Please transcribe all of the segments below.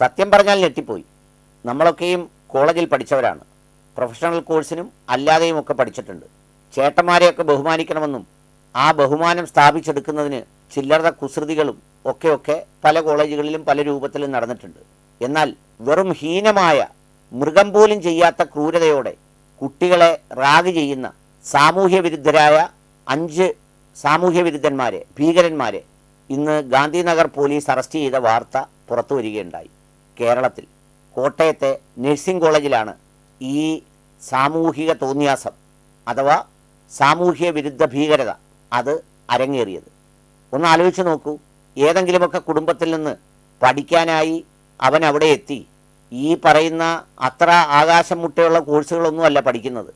സത്യം പറഞ്ഞാൽ ഞെട്ടിപ്പോയി. നമ്മളൊക്കെയും കോളേജിൽ പഠിച്ചവരാണ്. പ്രൊഫഷണൽ കോഴ്സിനും അല്ലാതെയും ഒക്കെ പഠിച്ചിട്ടുണ്ട്. ചേട്ടന്മാരെയൊക്കെ ബഹുമാനിക്കണമെന്നും ആ ബഹുമാനം സ്ഥാപിച്ചെടുക്കുന്നതിന് ചില്ലറ കുസൃതികളും ഒക്കെയൊക്കെ ഒക്കെ പല കോളേജുകളിലും പല രൂപത്തിലും നടന്നിട്ടുണ്ട്. എന്നാൽ വെറും ഹീനമായ മൃഗം പോലും ചെയ്യാത്ത ക്രൂരതയോടെ കുട്ടികളെ റാഗ് ചെയ്യുന്ന സാമൂഹ്യ വിരുദ്ധരായ അഞ്ച് സാമൂഹ്യ വിരുദ്ധന്മാരെ ഭീകരന്മാരെ ഇന്ന് ഗാന്ധിനഗർ പോലീസ് അറസ്റ്റ് ചെയ്ത വാർത്ത പുറത്തു വരികയുണ്ടായി. കേരളത്തിൽ. കോട്ടയത്തെ നഴ്സിംഗ് കോളേജിലാണ് ഈ സാമൂഹിക തോന്നിയാസം അഥവാ സാമൂഹ്യ വിരുദ്ധ ഭീകരത അത് അരങ്ങേറിയത്. ഒന്ന് ആലോചിച്ച് നോക്കൂ. ഏതെങ്കിലുമൊക്കെ കുടുംബത്തിൽ നിന്ന് പഠിക്കാനായി അവൻ അവിടെ എത്തി. ഈ പറയുന്ന അത്ര ആകാശം മുട്ടയുള്ള കോഴ്സുകളൊന്നുമല്ല പഠിക്കുന്നത്.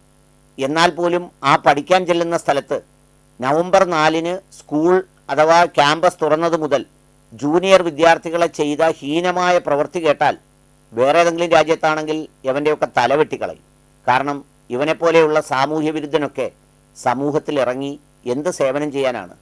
എന്നാൽ പോലും ആ പഠിക്കാൻ ചെല്ലുന്ന സ്ഥലത്ത് നവംബർ നാലിന് സ്കൂൾ അഥവാ ക്യാമ്പസ് തുറന്നത് മുതൽ ജൂനിയർ വിദ്യാർത്ഥികളെ ചെയ്ത ഹീനമായ പ്രവൃത്തി കേട്ടാൽ വേറെ ഏതെങ്കിലും രാജ്യത്താണെങ്കിൽ ഇവന്റെയൊക്കെ തല വെട്ടിക്കളയും. കാരണം ഇവനെപ്പോലെയുള്ള സാമൂഹ്യ വിരുദ്ധനൊക്കെ സമൂഹത്തിൽ ഇറങ്ങി എന്ത് സേവനം ചെയ്യാനാണ്?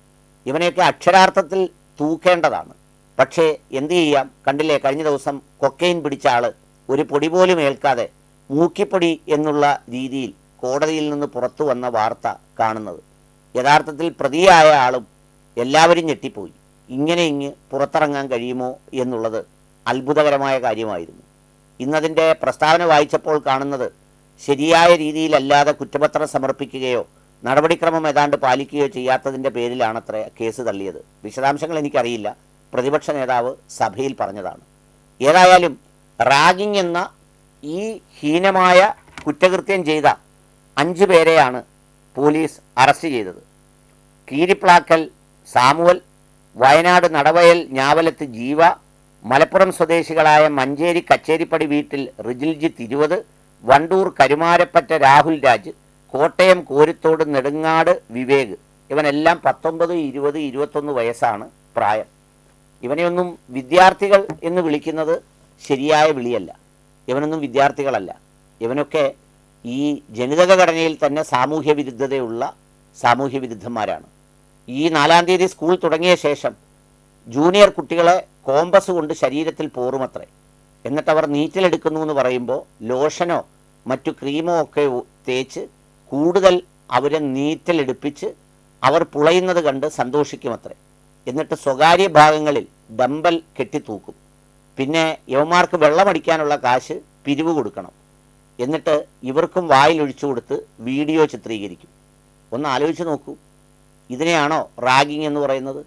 ഇവനെയൊക്കെ അക്ഷരാർത്ഥത്തിൽ തൂക്കേണ്ടതാണ്. പക്ഷേ എന്തു ചെയ്യാം? കണ്ടില്ലേ കഴിഞ്ഞ ദിവസം കൊക്കൈൻ പിടിച്ച ആൾ ഒരു പൊടി പോലും ഏൽക്കാതെ മൂക്കിപ്പൊടി എന്നുള്ള രീതിയിൽ കോടതിയിൽ നിന്ന് പുറത്തു വന്ന വാർത്ത കാണുന്നത്. യഥാർത്ഥത്തിൽ പ്രതിയായ ആളും എല്ലാവരും ഞെട്ടിപ്പോയി. ഇങ്ങനെ ഇങ്ങ് പുറത്തിറങ്ങാൻ കഴിയുമോ എന്നുള്ളത് അത്ഭുതകരമായ കാര്യമായിരുന്നു. ഇന്നതിന്റെ പ്രസ്താവന വായിച്ചപ്പോൾ കാണുന്നത് ശരിയായ രീതിയിലല്ലാതെ കുറ്റപത്രം സമർപ്പിക്കുകയോ നടപടിക്രമം ഏതാണ്ട് പാലിക്കുകയോ ചെയ്യാത്തതിന്റെ പേരിലാണത്രേ കേസ് തള്ളിയത്. വിശദാംശങ്ങൾ എനിക്കറിയില്ല. പ്രതിപക്ഷ നേതാവ് സഭയിൽ പറഞ്ഞതാണ്. ഏതായാലും റാഗിംഗ് എന്ന ഈ ഹീനമായ കുറ്റകൃത്യം ചെയ്ത അഞ്ച് പേരെയാണ് പോലീസ് അറസ്റ്റ് ചെയ്തത്. കീരിപ്ലാക്കൽ സാമുവൽ വയനാട് നടവയൽ ഞാവലത്ത് ജീവ മലപ്പുറം സ്വദേശികളായ മഞ്ചേരി കച്ചേരിപ്പടി വീട്ടിൽ റിജിൽജിത്ത് ഇരുപത് വണ്ടൂർ കരുമാരപ്പറ്റ രാഹുൽ രാജ് കോട്ടയം കോരിത്തോട് നെടുങ്ങാട് വിവേക്. ഇവനെല്ലാം പത്തൊമ്പത് ഇരുപത് ഇരുപത്തൊന്ന് വയസ്സാണ് പ്രായം. ഇവനെയൊന്നും വിദ്യാർത്ഥികൾ എന്ന് വിളിക്കുന്നത് ശരിയായ വിളിയല്ല. ഇവനൊന്നും വിദ്യാർത്ഥികളല്ല. ഇവനൊക്കെ ഈ ജനിതക ഘടനയിൽ തന്നെ സാമൂഹ്യ വിരുദ്ധതയുള്ള സാമൂഹ്യ വിരുദ്ധന്മാരാണ് ഈ നാലാം തീയതി സ്കൂൾ തുടങ്ങിയ ശേഷം ജൂനിയർ കുട്ടികളെ കോമ്പസ് കൊണ്ട് ശരീരത്തിൽ പോറുമത്രേ. എന്നിട്ട് അവർ നീറ്റിലെടുക്കുന്നു എന്ന് പറയുമ്പോൾ ലോഷനോ മറ്റു ക്രീമോ ഒക്കെ തേച്ച് കൂടുതൽ അവരെ നീറ്റിലെടുപ്പിച്ച് അവർ പുളയുന്നത് കണ്ട് സന്തോഷിക്കുമത്രേ. എന്നിട്ട് സ്വകാര്യ ഭാഗങ്ങളിൽ ഡമ്പൽ കെട്ടിത്തൂക്കും. പിന്നെ യവന്മാർക്ക് വെള്ളമടിക്കാനുള്ള കാശ് പിരിവ് കൊടുക്കണം. എന്നിട്ട് ഇവർക്കും വായിലൊഴിച്ചു കൊടുത്ത് വീഡിയോ ചിത്രീകരിക്കും. ഒന്ന് ആലോചിച്ച് നോക്കൂ. ഇതിനെയാണോ റാഗിങ് എന്ന് പറയുന്നത്?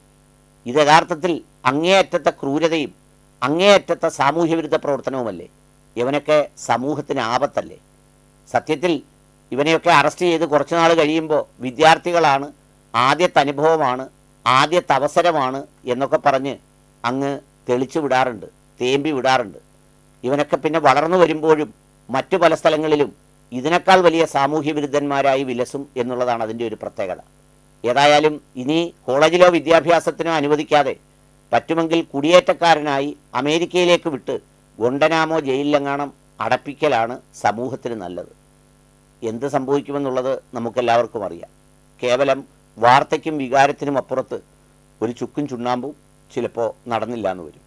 ഇത് യഥാർത്ഥത്തിൽ അങ്ങേയറ്റത്തെ ക്രൂരതയും അങ്ങേയറ്റത്തെ സാമൂഹ്യവിരുദ്ധ പ്രവർത്തനവുമല്ലേ? ഇവനൊക്കെ സമൂഹത്തിന് ആപത്തല്ലേ? സത്യത്തിൽ ഇവനെയൊക്കെ അറസ്റ്റ് ചെയ്ത് കുറച്ച് നാൾ കഴിയുമ്പോൾ വിദ്യാർത്ഥികളാണ് ആദ്യത്തെ അനുഭവമാണ് ആദ്യത്തെ അവസരമാണ് എന്നൊക്കെ പറഞ്ഞ് അങ്ങ് തെളിച്ചു വിടാറുണ്ട് തേമ്പി വിടാറുണ്ട്. ഇവനൊക്കെ പിന്നെ വളർന്നു വരുമ്പോഴും മറ്റു പല സ്ഥലങ്ങളിലും ഇതിനേക്കാൾ വലിയ സാമൂഹ്യ വിരുദ്ധന്മാരായി വിലസും എന്നുള്ളതാണ് അതിന്റെ ഒരു പ്രത്യേകത. ഏതായാലും ഇനി കോളേജിലോ വിദ്യാഭ്യാസത്തിനോ അനുവദിക്കാതെ പറ്റുമെങ്കിൽ കുടിയേറ്റക്കാരനായി അമേരിക്കയിലേക്ക് വിട്ട് ഗുണ്ടനാമോ ജയിലിലെങ്ങാണം അടപ്പിക്കലാണ് സമൂഹത്തിന് നല്ലത്. എന്ത് സംഭവിക്കുമെന്നുള്ളത് നമുക്കെല്ലാവർക്കും അറിയാം. കേവലം വാർത്തയ്ക്കും വികാരത്തിനും അപ്പുറത്ത് ഒരു ചുക്കും ചുണ്ണാമ്പും ചിലപ്പോൾ നടന്നില്ല എന്ന് വരും.